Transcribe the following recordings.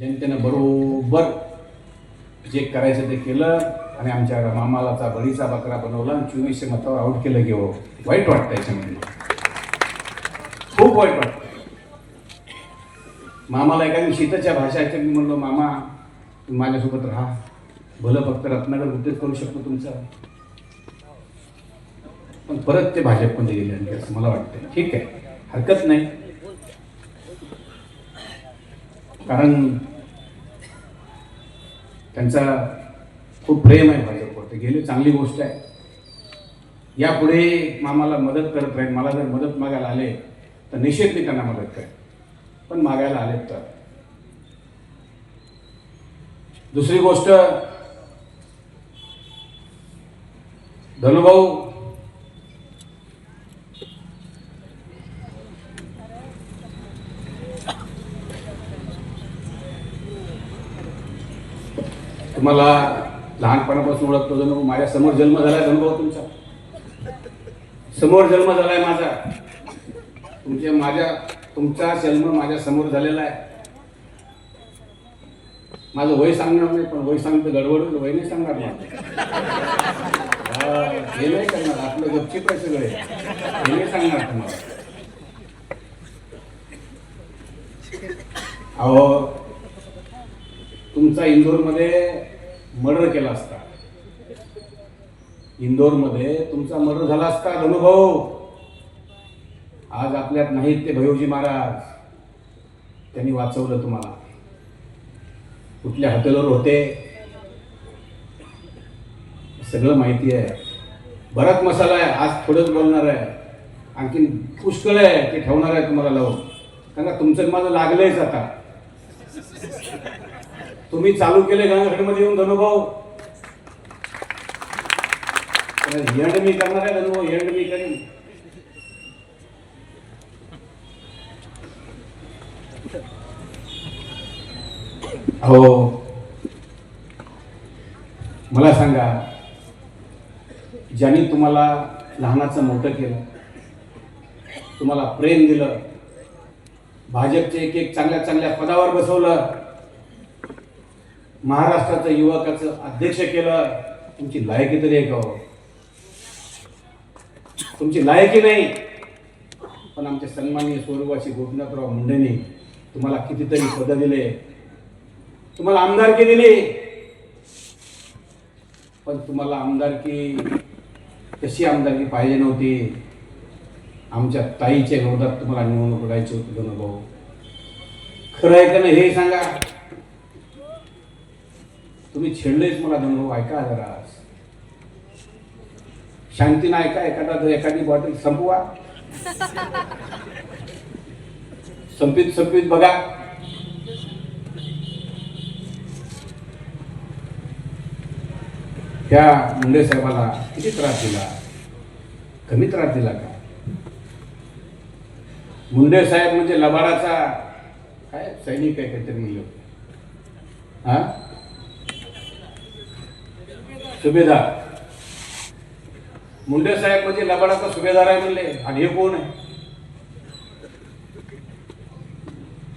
जनतेनं बरोबर जे करायचं ते केलं आणि आमच्या मामालाचा बळीचा बकरा बनवला आणि चोवीसशे मतावर आऊट केलं की हो. वाईट वाटतं याच्यामध्ये. खूप वाईट वाटतं मामाला एखादी शीतच्या भाषा मी म्हणलो मामा तुम्ही माझ्यासोबत राहा. भलं फक्त रत्नागर उद्योग करू शकतो तुमचं. पण परत ते भाजपमध्ये गेले असं मला वाटतं ठीक आहे. हरकत नाही. कारण त्यांचा खूप प्रेम आहे भाजपवरती ते चांगली गोष्ट आहे. यापुढे मामाला मदत करत राहील मला जर मदत मागायला आले तर निश्चित मी त्यांना मदत करेन. पण मागायला आलेत तर? दुसरी गोष्ट धनुभाऊ तुम्हाला लहानपणापासून ओळखतो जणू. माझ्यासमोर जन्म झालाय अनुभव तुमचा. समोर जन्म झालाय माझा. तुमच्या माझ्या तुमचा जन्म माझ्यासमोर झालेला आहे. माझं वय सांगणार नाही पण वय सांगतं गडबड वय नाही सांगणार नाही हे नाही करणार आपलं गपचिप आहे सगळे. हे नाही सांगणार तुम्हाला. अहो तुमचा इंदोरमध्ये मर्डर केला असता. इंदोरमध्ये तुमचा मर्डर झाला असता धनुभाऊ आज आपल्यात नाहीत ते भैवजी महाराज. त्यांनी वाचवलं तुम्हाला. कुठल्या हॉटेलवर होते? सगळं माहिती आहे. बराच मसाला आहे आज थोडंच बोलणार आहे. आणखीन पुष्कळ आहे ते ठेवणार आहे तुम्हाला लावून. कारण तुमचं माझं लागलंयच आता. तुम्ही चालू केले गंगाखेडमध्ये येऊन धनुभाऊ एंड मी करणार आहे धनुभाऊ एंड मी करीन. हो. मला सांगा ज्यांनी तुम्हाला लहानाचं मोठं केलं तुम्हाला प्रेम दिलं भाजपचे एक एक चांगल्या चांगल्या पदावर बसवलं महाराष्ट्राचं युवकाचं अध्यक्ष केलं तुमची लायकी तरी एक तुमची लायकी नाही. पण आमचे सन्माननीय स्वरूपाशी गोपीनाथराव मुंडेंनी तुम्हाला कितीतरी पदं दिले. तुम्हाला आमदारकी दिली? पण तुम्हाला आमदारकी कशी आमदारकी पाहिजे नव्हती? आमच्या ताईच्या विरोधात तुम्हाला निवडणूक लढायची होती दोन भाऊ खरं आहे का नाही हे सांगा. तुम्ही छेडलेच मला दोन ऐका जरा. शांतीनं ऐका एखादा एखादी बॉटल संपवा. संपित संपित बघा. त्या मुंडे साहेबाला किती त्रास दिला? कमी त्रास दिला का? मुंडे साहेब म्हणजे लबाडाचा काय सैनिक आहे काहीतरी हा? सुभेदार. मुंडे साहेब म्हणजे लबाडाचा सुभेदार आहे म्हणले. आणि हे कोण आहे?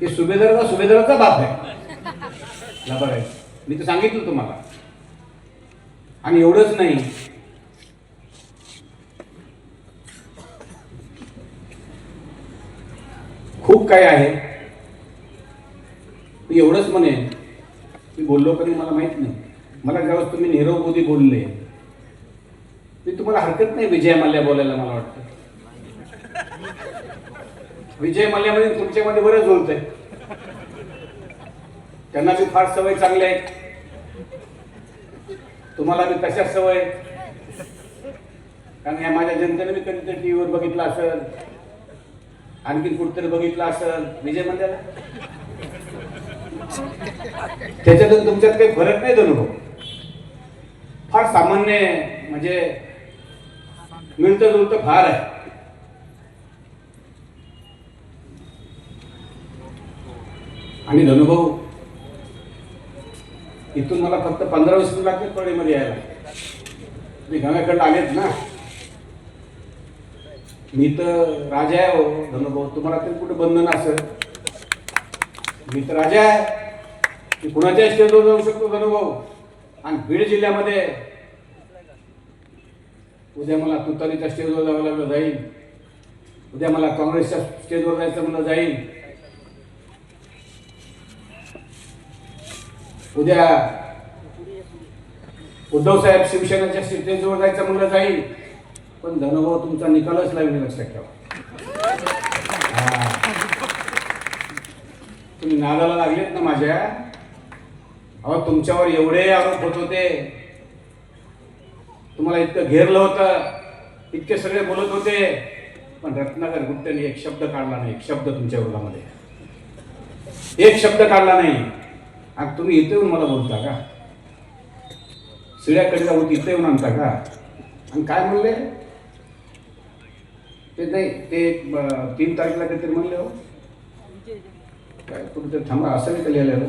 हे सुभेदाराचा सुभेदाराचा बाप आहे. लबाड आहे. मी तर सांगितलं तुम्हाला. आणि एवढंच नाही. खूप काय आहे. मी एवढंच म्हणेन. मी बोललो कधी मला माहीत नाही. मला ज्यावेळेस तुम्ही नीरव मोदी बोलले मी तुम्हाला हरकत नाही विजय मल्ल्या बोलायला मला वाटतं. विजय मल्ल्यामध्ये तुमच्यामध्ये बरंच बोलतंय त्यांना मी फार सवय चांगली आहे. तुम्हाला बी कशा सवय कारण या माझ्या जनतेने मी कधीतरी टी व्हीवर बघितलं असेल आणखी कुठतरी बघितलं असेल. विजय मल्ल्याला? त्याच्यातून तुमच्यात काही फरक नाही अनुभव फार सामान्य म्हणजे मिळतं जुळतं फार आहे. आणि धनुभाऊ इथून मला फक्त पंधरा वीस मिनिट लागले पडीमध्ये यायला. मी गंगाकडला आलेत ना. मी तर राजा आहे हो धनुभाऊ. तुम्हाला तरी कुठे बंधन असेल? मी तर राजा आहे. मी कुणाच्या स्टेजवर जाऊ शकतो धनुभाऊ? आणि बीड जिल्ह्यामध्ये उद्या मला तुतारीच्या स्टेजवर जावं लागलं जाईल. उद्या मला काँग्रेसच्या स्टेजवर जायचं म्हणलं जाईल. उद्या उद्धव साहेब शिवसेनेच्या स्टेजवर जायचं म्हणलं जाईल. पण धनुभाऊ तुमचा निकालच लागेल लक्षात ठेवा. तुम्ही नादाला लागलेत ना माझ्या. अहो तुमच्यावर एवढे आरोप होत होते. तुम्हाला इतकं घेरलं होतं. इतके सगळे बोलत होते. पण रत्नाकर गुप्तेने एक शब्द काढला नाही. एक शब्द तुमच्या विरोधामध्ये एक शब्द काढला नाही. आणि तुम्ही इथे येऊन मला बोलता का? सिड्याकडे जाऊन इथे येऊन आणता का? आणि काय म्हणले? ते नाही ते तीन तारखेला काहीतरी म्हणले हो. काय कुठे थांबा असं नाही का लिहिलेलं?